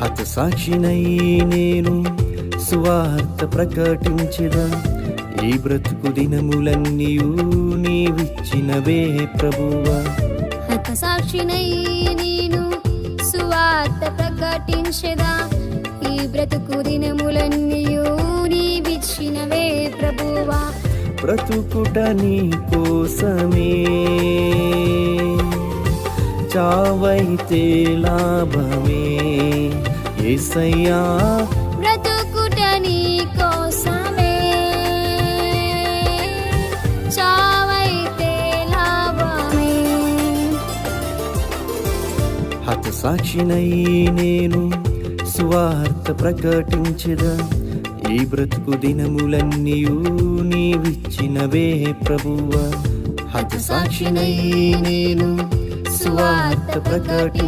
హతసాక్షినై నేను సువార్త ప్రకటించదా ఈ బ్రతుకు దినములన్నీయు నీవిచ్చినవే ప్రభువా. హత సాక్షినై నేను సువార్త ప్రకటించదా. ఈ బ్రతుకు దినములన్నీయు నీవిచ్చినవే ప్రభువా. బ్రతుకుట నీ కోసమే చావైతే లాభమే. ఏసయ్యా. బ్రతుకుట నీ కోసమే. చావైతే లాభమే. హతసాక్షినై నేను సువార్త ప్రకటించదా. ఈ బ్రతుకు దినములన్నీయు నీవిచ్చినవే ప్రభువా. హతసాక్షినై నేను సువార్త ప్రకటి